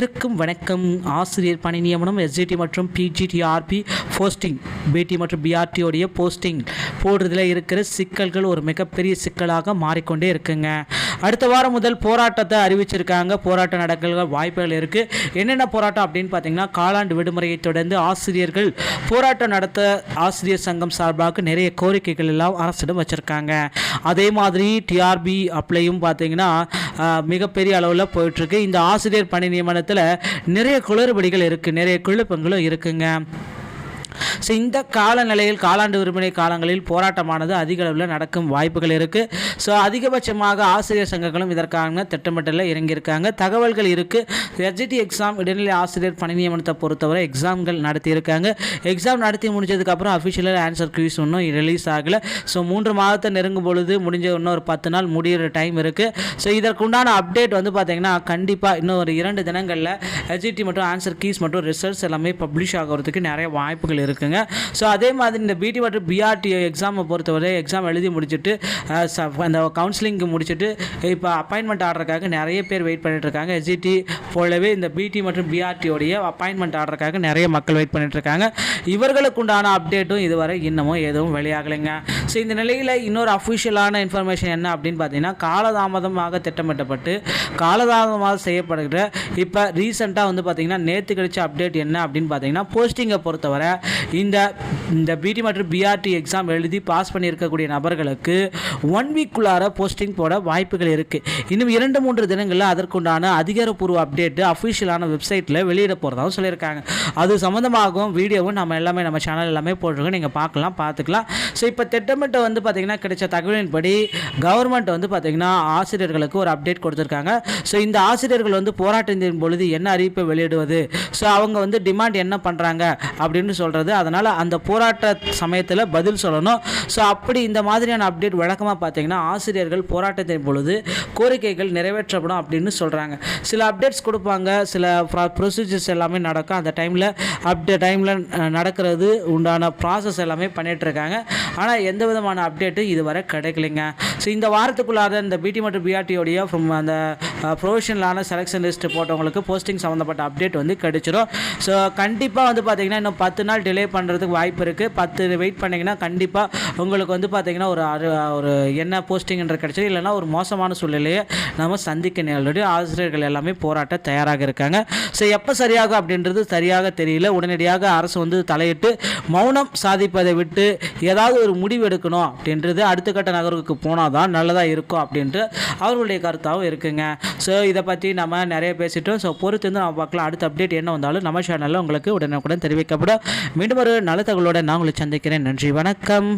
அனைவருக்கும் வணக்கம். ஆசிரியர் பணி நியமனம் எஸ்ஜிடி மற்றும் பிஜிடிஆர்பி போஸ்டிங் பிடி மற்றும் பிஆர்டியோடைய போஸ்டிங் போடுறதுல இருக்கிற சிக்கல்கள் ஒரு மிகப்பெரிய சிக்கலாக மாறிக்கொண்டே இருக்குங்க. அடுத்த வாரம் முதல் போராட்டத்தை அறிவிச்சிருக்காங்க. போராட்டம் நடக்க வாய்ப்புகள் இருக்குது என்னென்ன போராட்டம் அப்படின்னு பார்த்தீங்கன்னா காலாண்டு விடுமுறையை தொடர்ந்து ஆசிரியர்கள் போராட்டம் நடத்த ஆசிரியர் சங்கம் சார்பாக நிறைய கோரிக்கைகள் எல்லாம் அரசிடம் வச்சுருக்காங்க. அதே மாதிரி டிஆர்பி அப்ளையும் பார்த்தீங்கன்னா மிகப்பெரிய அளவில் போயிட்டுருக்கு. இந்த ஆசிரியர் பணி நியமனத்தில் நிறைய குளறுபடிகள் இருக்குது நிறைய குழப்பங்களும் இருக்குங்க. ஸோ இந்த காலநிலையில் காலாண்டு விற்பனை காலங்களில் போராட்டமானது அதிக அளவில் நடக்கும் வாய்ப்புகள் இருக்குது ஸோ அதிகபட்சமாக ஆசிரியர் சங்கங்களும் இதற்கான திட்டமிட்டலில் இறங்கியிருக்காங்க. தகவல்கள் இருக்குது எஸ்ஜிடி எக்ஸாம் இடைநிலை ஆசிரியர் பணி நியமனத்தை பொறுத்தவரை எக்ஸாம்கள் நடத்தியிருக்காங்க. எக்ஸாம் நடத்தி முடிஞ்சதுக்கப்புறம் அஃபிஷியலாக ஆன்சர் க்யூஸ் இன்னும் ரிலீஸ் ஆகலை. ஸோ மூன்று மாதத்தை நெருங்கும் பொழுது முடிஞ்ச இன்னும் ஒரு பத்து நாள் முடிகிற டைம் இருக்குது ஸோ இதற்குண்டான அப்டேட் வந்து பார்த்திங்கன்னா கண்டிப்பாக இன்னும் ஒரு இரண்டு தினங்களில் எஸ்ஜிடி மற்றும் ஆன்சர் கீஸ் மற்றும் ரிசல்ட்ஸ் எல்லாமே பப்ளிஷ் ஆகிறதுக்கு நிறைய வாய்ப்புகள் இருக்குது இருக்குங்க. ஸோ அதே மாதிரி இந்த பிடி மற்றும் பிஆர்டி எக்ஸாமை பொறுத்தவரை எக்ஸாம் எழுதி முடிச்சுட்டு அந்த கவுன்சிலிங்க்கு முடிச்சுட்டு இப்போ அப்பாயின்மெண்ட் ஆர்டருக்காக நிறைய பேர் வெயிட் பண்ணிட்டு இருக்காங்க. எஸ்ஜிடி போலவே இந்த பிடி மற்றும் பிஆர்டியோடைய அப்பாயின்மெண்ட் ஆர்டருக்காக நிறைய மக்கள் வெயிட் பண்ணிட்டு இருக்காங்க. இவர்களுக்கு உண்டான அப்டேட்டும் இதுவரை இன்னமும் எதுவும் வெளியாகலைங்க. ஸோ இந்த நிலையில் இன்னொரு அஃபிஷியலான இன்ஃபர்மேஷன் என்ன அப்படின்னு பார்த்தீங்கன்னா காலதாமதமாக திட்டமிட்டப்பட்டு காலதாமதமாக செய்யப்படுகிற இப்போ ரீசெண்டாக வந்து பார்த்திங்கன்னா நேற்று கிடைச்ச அப்டேட் என்ன அப்படின்னு பார்த்தீங்கன்னா போஸ்டிங்கை பொறுத்தவரை இந்த இந்த பிடி மற்றும் பிஆர்டி எக்ஸாம் எழுதி பாஸ் பண்ணியிருக்கக்கூடிய நபர்களுக்கு ஒன் வீக்குள்ளார போஸ்டிங் போட வாய்ப்புகள் இருக்குது இன்னும் இரண்டு மூன்று தினங்களில் அதற்குண்டான அதிகாரப்பூர்வ அப்டேட்டு அஃபிஷியலான வெப்சைட்டில் வெளியிட போகிறதாகவும் சொல்லியிருக்காங்க. அது சம்மந்தமாகவும் வீடியோவும் நம்ம எல்லாமே நம்ம சேனல் எல்லாமே போட்டிருக்கோம். நீங்கள் பார்க்கலாம் பார்த்துக்கலாம். ஸோ இப்போ திட்டமிட்ட வந்து பார்த்திங்கன்னா கிடைச்ச தகவலின்படி கவர்மெண்ட் வந்து பார்த்திங்கன்னா ஆசிரியர்களுக்கு ஒரு அப்டேட் கொடுத்துருக்காங்க. ஸோ இந்த ஆசிரியர்கள் வந்து போராட்டத்தின் பொழுது என்ன அறிவிப்பை வெளியிடுவது? ஸோ அவங்க வந்து டிமாண்ட் என்ன பண்ணுறாங்க அப்படின்னு சொல்கிறது அதனால் அந்த போராட்ட சமயத்தில் பதில் சொல்லணும். ஸோ அப்படி இந்த மாதிரியான அப்டேட் வழக்கமாக பார்த்தீங்கன்னா ஆசிரியர்கள் போராட்டத்தின் பொழுது கோரிக்கைகள் நிறைவேற்றப்படும் அப்படின்னு சொல்கிறாங்க சில அப்டேட்ஸ் கொடுப்பாங்க. சில ப்ரொசீஜர்ஸ் எல்லாமே நடக்கும். அந்த டைமில் அப்டே டைமில் நடக்கிறது உண்டான ப்ராசஸ் எல்லாமே பண்ணிகிட்ருக்காங்க இருக்காங்க ஆனால் எந்த விதமான அப்டேட்டும் இதுவரை கிடைக்கலைங்க. ஸோ இந்த வாரத்துக்குள்ளார இந்த பிடி மற்றும் பிஆர்டியோடைய ஃப்ரம் அந்த ப்ரொஃபஷனலான செலெக்ஷன் லிஸ்ட் போட்டவங்களுக்கு போஸ்டிங் சம்மந்தப்பட்ட அப்டேட் வந்து கிடைச்சிடும் ஸோ கண்டிப்பாக வந்து பார்த்தீங்கன்னா இன்னும் பத்து நாள் டிலே பண்ணுறதுக்கு வாய்ப்பு இருக்குது பத்து வெயிட் பண்ணிங்கன்னா கண்டிப்பாக உங்களுக்கு வந்து பார்த்தீங்கன்னா ஒரு ஒரு என்ன போஸ்டிங்ன்ற கிடச்சது. இல்லைன்னா ஒரு மோசமான சூழ்நிலையை நம்ம சந்திக்க நேரடி ஆசிரியர்கள் எல்லாமே போராட்ட தயாராக இருக்காங்க. ஸோ எப்போ சரியாகும் அப்படின்றது சரியாக தெரியல. உடனடியாக அரசு வந்து தலையிட்டு மௌனம் சாதிப்பதை விட்டு ஏதாவது ஒரு முடிவு எடுக்கணும் அப்படின்றது அடுத்த கட்ட நகர்வுக்கு போனால் தான் நல்லதாக இருக்கும் அப்படின்ட்டு அவர்களுடைய கருத்தாகவும் இருக்குங்க. ஸோ இதை பற்றி நம்ம நிறைய பேசிட்டோம். ஸோ பொறுத்து வந்து நம்ம பார்க்கலாம். அடுத்த அப்டேட் என்ன வந்தாலும் நம்ம சேனலில் உங்களுக்கு உடனுக்குடன் தெரிவிக்கப்படும். மீண்டும் ஒரு நல்ல தகவலோட நான் உங்களை சந்திக்கிறேன். நன்றி வணக்கம்.